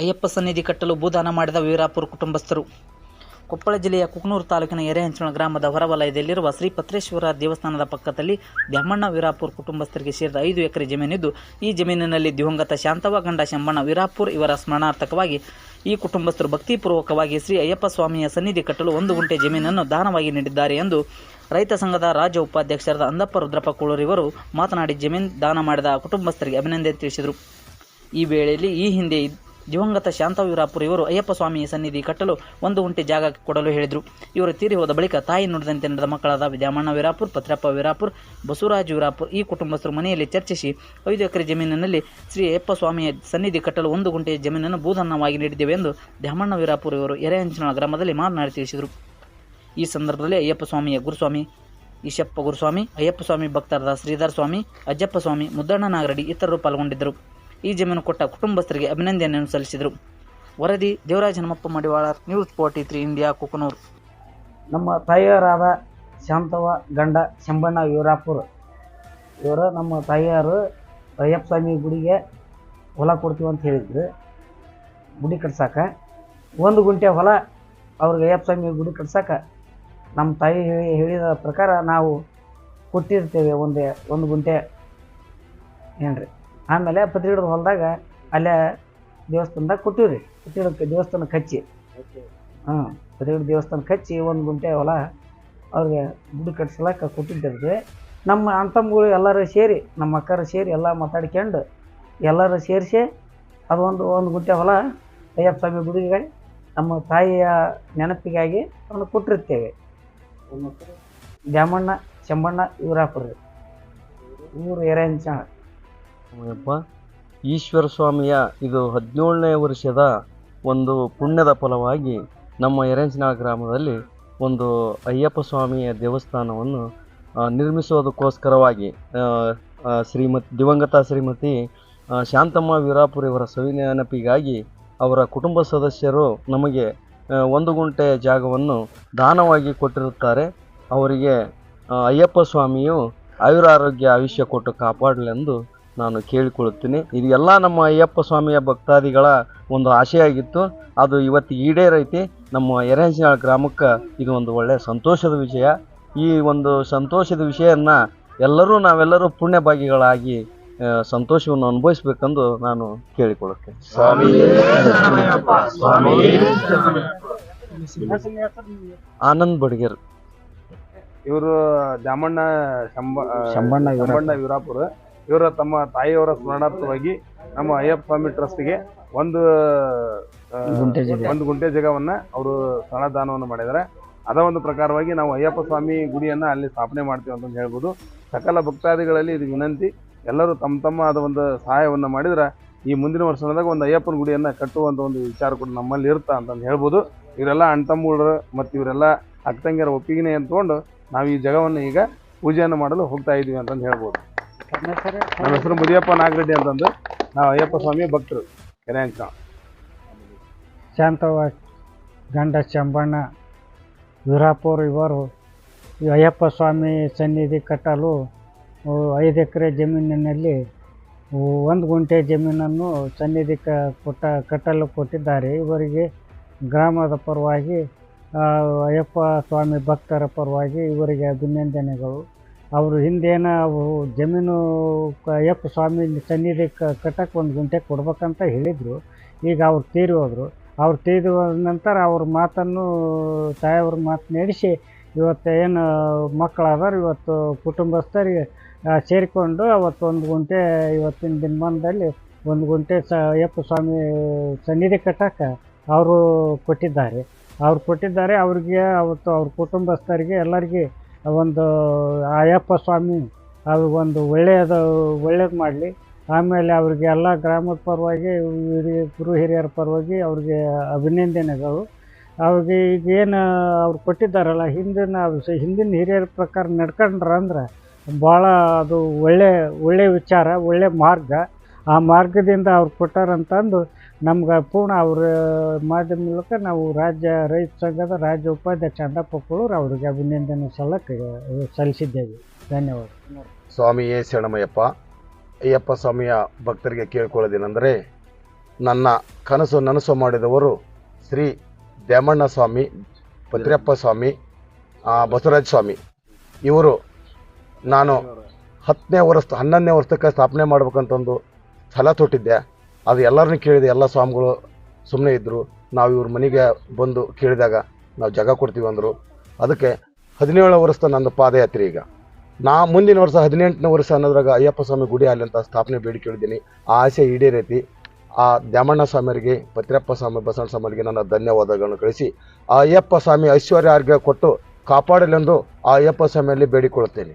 ಅಯ್ಯಪ್ಪ ಸನ್ನಿಧಿ ಕಟ್ಟಲು ಭೂದಾನ ಮಾಡಿದ ವೀರಾಪುರ ಕುಟುಂಬಸ್ಥರು. ಕೊಪ್ಪಳ ಜಿಲ್ಲೆಯ ಕುಕನೂರು ತಾಲೂಕಿನ ಎರೆಹಂಚಣ ಗ್ರಾಮದ ಹೊರವಲಯದಲ್ಲಿರುವ ಶ್ರೀ ಪತ್ರೇಶ್ವರ ದೇವಸ್ಥಾನದ ಪಕ್ಕದಲ್ಲಿ ಬ್ರಹ್ಮಣ್ಣ ವೀರಾಪುರ ಕುಟುಂಬಸ್ಥರಿಗೆ ಸೇರಿದ ಐದು ಎಕರೆ ಜಮೀನಿದ್ದು, ಈ ಜಮೀನಿನಲ್ಲಿ ದಿವಂಗತ ಶಾಂತವ ಗಂಡ ಶಂಬಣ್ಣ ವೀರಾಪುರ್ ಇವರ ಸ್ಮರಣಾರ್ಥಕವಾಗಿ ಈ ಕುಟುಂಬಸ್ಥರು ಭಕ್ತಿಪೂರ್ವಕವಾಗಿ ಶ್ರೀ ಅಯ್ಯಪ್ಪ ಸ್ವಾಮಿಯ ಸನ್ನಿಧಿ ಕಟ್ಟಲು ಒಂದು ಗುಂಟೆ ಜಮೀನನ್ನು ದಾನವಾಗಿ ನೀಡಿದ್ದಾರೆ ಎಂದು ರೈತ ಸಂಘದ ರಾಜ್ಯ ಉಪಾಧ್ಯಕ್ಷರಾದ ಅಂದಪ್ಪ ರುದ್ರಪ್ಪ ಕೋಳರಿವರು ಮಾತನಾಡಿ ಜಮೀನು ದಾನ ಮಾಡಿದ ಕುಟುಂಬಸ್ಥರಿಗೆ ಅಭಿನಂದನೆ ತಿಳಿಸಿದರು. ಈ ವೇಳೆಯಲ್ಲಿ ಈ ಹಿಂದೆ ದಿವಂಗತ ಶಾಂತವೀರಾಪುರ ಇವರು ಅಯ್ಯಪ್ಪ ಸ್ವಾಮಿಯ ಸನ್ನಿಧಿ ಕಟ್ಟಲು ಒಂದು ಉಂಟೆ ಜಾಗ ಕೊಡಲು ಹೇಳಿದರು. ಇವರು ತೀರಿ ಹೋದ ಬಳಿಕ ತಾಯಿ ನುಡಿದಂತೆ ನಡೆದ ಮಕ್ಕಳಾದ ದ್ಯಾಮಣ್ಣ ವೀರಾಪುರ್ ಪತ್ರಪ್ಪ ವೀರಾಪುರ್, ಬಸವರಾಜ್ ವೀರಾಪುರ್ ಈ ಕುಟುಂಬಸ್ಥರು ಮನೆಯಲ್ಲಿ ಚರ್ಚಿಸಿ ಐದು ಎಕರೆ ಜಮೀನಿನಲ್ಲಿ ಶ್ರೀ ಅಯ್ಯಪ್ಪ ಸ್ವಾಮಿಯ ಸನ್ನಿಧಿ ಕಟ್ಟಲು ಒಂದು ಗುಂಟೆ ಜಮೀನನ್ನು ಭೂಧನ್ನವಾಗಿ ನೀಡಿದ್ದೇವೆ ಎಂದು ದ್ಯಾಮಣ್ಣ ವೀರಾಪುರ ಇವರು ಎರೆಹಂಚಿನ ಗ್ರಾಮದಲ್ಲಿ ಮಾತನಾಡಿ ತಿಳಿಸಿದರು. ಈ ಸಂದರ್ಭದಲ್ಲಿ ಅಯ್ಯಪ್ಪ ಸ್ವಾಮಿಯ ಗುರುಸ್ವಾಮಿ, ಈಶಪ್ಪ ಗುರುಸ್ವಾಮಿ, ಅಯ್ಯಪ್ಪ ಸ್ವಾಮಿ ಭಕ್ತರಾದ ಶ್ರೀಧರ್ ಸ್ವಾಮಿ, ಅಜ್ಜಪ್ಪ ಸ್ವಾಮಿ ಮುದ್ದಣ್ಣ ನಾಗರಡಿ ಇತರರು ಪಾಲ್ಗೊಂಡಿದ್ದರು. ಈ ಜಮೀನು ಕೊಟ್ಟ ಕುಟುಂಬಸ್ಥರಿಗೆ ಅಭಿನಂದನೆಯನ್ನು ಸಲ್ಲಿಸಿದರು. ವರದಿ Devaraja Hanumappa Madivala, news forty three India, Kukanur. ನಮ್ಮ ತಾಯಿಯರಾದ ಶಾಂತವ ಗಂಡ ಶಂಬಣ್ಣ ವೀರಾಪುರ್ ಇವರು ನಮ್ಮ ತಾಯಿಯರು ಅಯ್ಯಪ್ಪ ಸ್ವಾಮಿ ಗುಡಿಗೆ ಹೊಲ ಕೊಡ್ತೀವಿ ಅಂತ ಹೇಳಿದ್ರು. ಗುಡಿ ಕಟ್ಸಾಕ. ಒಂದು ಗುಂಟೆ ಹೊಲ ಅವ್ರಿಗೆ ಅಯ್ಯಪ್ಪ ಸ್ವಾಮಿ ಗುಡಿ ಕಟ್ಸಾಕ ನಮ್ಮ ತಾಯಿ ಹೇಳಿ ಹೇಳಿದ ಪ್ರಕಾರ ನಾವು ಕೊಟ್ಟಿರ್ತೇವೆ ಒಂದೇ, ಒಂದು ಗುಂಟೆ. ಏನ್ರಿ? ಆಮೇಲೆ ಪತ್ರಿಗಿಡದ ಹೊಲದಾಗ ಅಲ್ಲೇ ದೇವಸ್ಥಾನದಾಗ ಕೊಟ್ಟಿವಿ ರೀ ಪತ್ರಿಗಿಡಕ್ಕೆ ದೇವಸ್ಥಾನಕ್ಕೆ ಹಚ್ಚಿ ಹಾಂ ಪತ್ರಿಗಿಡ ದೇವಸ್ಥಾನಕ್ಕೆ ಹಚ್ಚಿ ಒಂದು ಗುಂಟೆ ಹೊಲ ಅವ್ರಿಗೆ ಗುಡಿ ಕಟ್ಸಲಕ್ಕ ಕೊಟ್ಟಿದ್ದಿರ್ತೀವಿ ನಮ್ಮ ಅಣ್ತಮ್ಮಗಳು ಎಲ್ಲರೂ ಸೇರಿ ನಮ್ಮ ಅಕ್ಕರು ಸೇರಿ ಎಲ್ಲ ಮಾತಾಡ್ಕೊಂಡು ಎಲ್ಲರೂ ಸೇರಿಸಿ ಅದೊಂದು ಒಂದು ಗುಂಟೆ ಹೊಲ ಅಯ್ಯಪ್ಪ ಸ್ವಾಮಿ ಗುಡಿಗೆ ನಮ್ಮ ತಾಯಿಯ ನೆನಪಿಗಾಗಿ ಅವನು ಕೊಟ್ಟಿರ್ತೇವೆ. ದ್ಯಾಮಣ್ಣ ಚೆಂಬಣ್ಣ ಇವರಾಪುರ ಊರು ಎರೆಹಂಚ ಯಪ್ಪ ಈಶ್ವರ ಸ್ವಾಮಿಯ ಇದು ಹದಿನೇಳನೇ ವರ್ಷದ ಒಂದು ಪುಣ್ಯದ ಫಲವಾಗಿ ನಮ್ಮ ಎರೆಂಚನಾಳ್ ಗ್ರಾಮದಲ್ಲಿ ಒಂದು ಅಯ್ಯಪ್ಪ ಸ್ವಾಮಿಯ ದೇವಸ್ಥಾನವನ್ನು ನಿರ್ಮಿಸುವುದಕ್ಕೋಸ್ಕರವಾಗಿ ಶ್ರೀಮತಿ ದಿವಂಗತ ಶ್ರೀಮತಿ ಶಾಂತಮ್ಮ ವೀರಾಪುರ ಇವರ ಸವಿನೆನಪಿಗಾಗಿ ಅವರ ಕುಟುಂಬ ಸದಸ್ಯರು ನಮಗೆ ಒಂದು ಗುಂಟೆ ಜಾಗವನ್ನು ದಾನವಾಗಿ ಕೊಟ್ಟಿರುತ್ತಾರೆ. ಅವರಿಗೆ ಅಯ್ಯಪ್ಪ ಸ್ವಾಮಿಯು ಆಯುರಾರೋಗ್ಯ ಆಯುಷ್ಯ ಕೊಟ್ಟು ಕಾಪಾಡಲೆಂದು ನಾನು ಕೇಳಿಕೊಳ್ಳುತ್ತೇನೆ. ಇದು ಎಲ್ಲ ನಮ್ಮ ಅಯ್ಯಪ್ಪ ಸ್ವಾಮಿಯ ಭಕ್ತಾದಿಗಳ ಒಂದು ಆಶೆಯಾಗಿತ್ತು ಅದು ಇವತ್ತು ಈಡೇರೈತಿ. ನಮ್ಮ ಎರೆಹಂಚಿನಾಳ ಗ್ರಾಮಕ್ಕೆ ಇದು ಒಂದು ಒಳ್ಳೆಯ ಸಂತೋಷದ ವಿಷಯ ಈ ಒಂದು ಸಂತೋಷದ ವಿಷಯನ್ನ ಎಲ್ಲರೂ ನಾವೆಲ್ಲರೂ ಪುಣ್ಯಭಾಗಿಗಳಾಗಿ ಸಂತೋಷವನ್ನು ಅನುಭವಿಸ್ಬೇಕೆಂದು ನಾನು ಕೇಳಿಕೊಳ್ಳುತ್ತೇನೆ. ಆನಂದ್ ಬಡ್ಗೇರ್. ಇವರು ದಾಮಣ್ಣ ಶಂಬಣ್ಣ. ಶಂಬಣ್ಣ ವೀರಾಪುರ. ಇವರ ತಮ್ಮ ತಾಯಿಯವರ ಸ್ಮರಣಾರ್ಥವಾಗಿ ನಮ್ಮ ಅಯ್ಯಪ್ಪ ಸ್ವಾಮಿ ಟ್ರಸ್ಟ್ಗೆ ಒಂದು. ಒಂದು ಗುಂಟೆ ಜಾಗವನ್ನು ಅವರು ದಾನವನ್ನು ಮಾಡಿದ್ದಾರೆ. ಅದ ಒಂದು ಪ್ರಕಾರವಾಗಿ ನಾವು ಅಯ್ಯಪ್ಪ ಸ್ವಾಮಿ ಗುಡಿಯನ್ನ ಅಲ್ಲಿ ಸ್ಥಾಪನೆ ಮಾಡ್ತೀವಿ ಅಂತ ಹೇಳ್ಬೋದು. ಸಕಲ ಭಕ್ತಾದಿಗಳಲ್ಲಿ ಇದು ವಿನಂತಿ. ಎಲ್ಲರೂ ತಮ್ಮ ತಮ್ಮ ಆದ ಒಂದು ಸಹಾಯವನ್ನು ಮಾಡಿದ್ರೆ ಈ ಮುಂದಿನ ವರ್ಷದಾಗ ಒಂದು ಅಯ್ಯಪ್ಪನ ಗುಡಿಯನ್ನ ಕಟ್ಟುವಂತ ಒಂದು ವಿಚಾರ ಕೂಡ ನಮ್ಮಲ್ಲಿ ಇರುತ್ತಾ ಅಂತಂದು ಹೇಳ್ಬೋದು. ಇವರೆಲ್ಲ ಅಣ್ತಮ್ಮಗಳು ಮತ್ತು ಇವರೆಲ್ಲ ಅಕ್ಕಂಗಿಯರ ಒಪ್ಪಿಗೆನೆ ಅಂದ್ಕೊಂಡು ನಾವು ಈ ಜಗವನ್ನು ಈಗ ಪೂಜೆಯನ್ನು ಮಾಡಲು ಹೋಗ್ತಾ ಇದ್ದೀವಿ ಅಂತಂದು ಹೇಳ್ಬೋದು. ನಮ್ಮ ಹೆಸರು ಮುದಿಯಪ್ಪ ನಾಗರೆಡ್ಡಿ ಅಂತಂದು. ನಾವು ಅಯ್ಯಪ್ಪ ಸ್ವಾಮಿ ಭಕ್ತರು, ಕೆರೆ ಅಂಕ ಶಾಂತವ ಗಂಡ ಚಂಬಣ್ಣ, ವೀರಾಪುರ್ ಇವರು ಅಯ್ಯಪ್ಪ ಸ್ವಾಮಿ ಸನ್ನಿಧಿ ಕಟ್ಟಲು ಐದು ಎಕರೆ ಜಮೀನಿನಲ್ಲಿ ಒಂದು ಗುಂಟೆ ಜಮೀನನ್ನು ಸನ್ನಿಧಿ ಕೊಟ್ಟ, ಕಟ್ಟಲು ಕೊಟ್ಟಿದ್ದಾರೆ. ಇವರಿಗೆ ಗ್ರಾಮದ ಪರವಾಗಿ ಅಯ್ಯಪ್ಪ ಸ್ವಾಮಿ ಭಕ್ತರ ಪರವಾಗಿ ಇವರಿಗೆ ಅಭಿನಂದನೆಗಳು. ಅವರು ಹಿಂದೇನು ಅವು ಜಮೀನು ಕ- ಎಪ್ಪ ಸ್ವಾಮಿ ಸನ್ನಿಧಿ ಕಟ್ಟಕ್ಕೆ ಒಂದು ಗುಂಟೆ ಕೊಡ್ಬೇಕಂತ ಹೇಳಿದರು. ಈಗ ಅವ್ರು ತೀರಿ ಹೋದರು. ಅವ್ರು ತೀರಿ ಹೋದ ನಂತರ ಅವ್ರ ಮಾತನ್ನು ತಾಯವ್ರ ಮಾತು ನಡೆಸಿ ಇವತ್ತು ಏನು ಮಕ್ಕಳಾದವ್ರು ಇವತ್ತು ಕುಟುಂಬಸ್ಥರಿಗೆ ಸೇರಿಕೊಂಡು ಅವತ್ತು ಒಂದು ಗುಂಟೆ ಇವತ್ತಿನ ದಿನಮಾನದಲ್ಲಿ ಒಂದು ಗುಂಟೆ ಸ ಯಪ್ಪ ಸ್ವಾಮಿ ಸನ್ನಿಧಿ ಕಟ್ಟಕ್ಕೆ ಅವರು ಕೊಟ್ಟಿದ್ದಾರೆ. ಅವ್ರು ಕೊಟ್ಟಿದ್ದಾರೆ. ಅವ್ರಿಗೆ ಅವತ್ತು ಅವ್ರ ಕುಟುಂಬಸ್ಥರಿಗೆ ಎಲ್ಲರಿಗೆ ಒಂದು ಅಯ್ಯಪ್ಪ ಸ್ವಾಮಿ ಅದು ಒಂದು ಒಳ್ಳೆಯದು, ಒಳ್ಳೇದು ಮಾಡಲಿ. ಆಮೇಲೆ ಅವ್ರಿಗೆ ಎಲ್ಲ ಗ್ರಾಮದ ಪರವಾಗಿ, ಹಿರಿಯ, ಗುರು ಹಿರಿಯರ ಪರವಾಗಿ ಅವ್ರಿಗೆ ಅಭಿನಂದನೆಗಳು. ಅವ್ರಿಗೆ ಈಗೇನು ಅವ್ರು ಕೊಟ್ಟಿದ್ದಾರಲ್ಲ, ಹಿಂದಿನ ಹಿಂದಿನ ಹಿರಿಯರ ಪ್ರಕಾರ ನಡ್ಕೊಂಡ್ರ ಅಂದ್ರೆ ಭಾಳ ಅದು ಒಳ್ಳೆ ಒಳ್ಳೆಯ ವಿಚಾರ ಒಳ್ಳೆಯ ಮಾರ್ಗ. ಆ ಮಾರ್ಗದಿಂದ ಅವ್ರು ಕೊಟ್ಟಾರಂತಂದು ನಮ್ಗೆ ಪೂರ್ಣ ಅವ್ರ ಮಾಧ್ಯಮ ಮೂಲಕ ನಾವು ರಾಜ್ಯ ರೈತ ಸಂಘದ ರಾಜ್ಯ ಉಪಾಧ್ಯಕ್ಷ ಅಂದಪ್ಪ ಕುಳೂರು ಅವರಿಗೆ ಅಭಿನಂದನೆ ಸಲ್ಲಕ್ಕೆ ಸಲ್ಲಿಸಿದ್ದೇವೆ. ಧನ್ಯವಾದ. ಸ್ವಾಮಿಯೇ ಶರಣಮಯ್ಯಪ್ಪ. ಅಯ್ಯಪ್ಪ ಸ್ವಾಮಿಯ ಭಕ್ತರಿಗೆ ಕೇಳ್ಕೊಳ್ಳೋದೇನೆಂದರೆ, ನನ್ನ ಕನಸು ನನಸು ಮಾಡಿದವರು ಶ್ರೀ ದ್ಯಾಮಣ್ಣ ಸ್ವಾಮಿ, ಭದ್ರಪ್ಪ ಸ್ವಾಮಿ ಬಸವರಾಜ ಸ್ವಾಮಿ. ಇವರು ನಾನು ಹತ್ತನೇ ವರ್ಷ, ಹನ್ನೊಂದನೇ ವರ್ಷಕ್ಕೆ ಸ್ಥಾಪನೆ ಮಾಡ್ಬೇಕಂತಂದು ಛಲ ತೊಟ್ಟಿದ್ದೆ. ಅದು ಎಲ್ಲರನ್ನೂ ಕೇಳಿದೆ ಎಲ್ಲ ಸ್ವಾಮಿಗಳು ಸುಮ್ಮನೆ ಇದ್ದರು ನಾವು ಇವ್ರ ಮನೆಗೆ ಬಂದು ಕೇಳಿದಾಗ ನಾವು ಜಾಗ ಕೊಡ್ತೀವಿ ಅಂದರು. ಅದಕ್ಕೆ ಹದಿನೇಳು ವರ್ಷದ ನಂದು ಪಾದಯಾತ್ರೆ ಈಗ. ನಾ ಮುಂದಿನ ವರ್ಷ ಹದಿನೆಂಟನೇ ವರ್ಷ ಅನ್ನೋದ್ರಾಗ ಅಯ್ಯಪ್ಪ ಸ್ವಾಮಿ ಗುಡಿ ಅಲ್ಲಿ ಅಂತ ಸ್ಥಾಪನೆ ಬೇಡಿ ಕೇಳಿದ್ದೀನಿ. ಆ ಆಸೆ ಈಡೇರೈತಿ. ಆ ದ್ಯಾಮಣ್ಣ ಸ್ವಾಮಿಯರಿಗೆ ಪತ್ರಪ್ಪ ಸ್ವಾಮಿ ಬಸವಣ್ಣ ಸ್ವಾಮಿಗೆ ನನ್ನ ಧನ್ಯವಾದಗಳನ್ನು ಕಳಿಸಿ. ಆ ಅಯ್ಯಪ್ಪ ಸ್ವಾಮಿ ಐಶ್ವರ್ಯ ಆರೋಗ್ಯ ಕೊಟ್ಟು ಕಾಪಾಡಲೆಂದು ಆ ಅಯ್ಯಪ್ಪ ಸ್ವಾಮಿಯಲ್ಲಿ ಬೇಡಿಕೊಳ್ಳುತ್ತೇನೆ.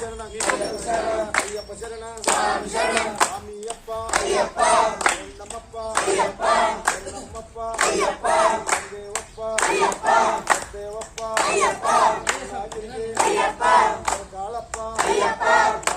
శరణ అయ్యప్ప శరణ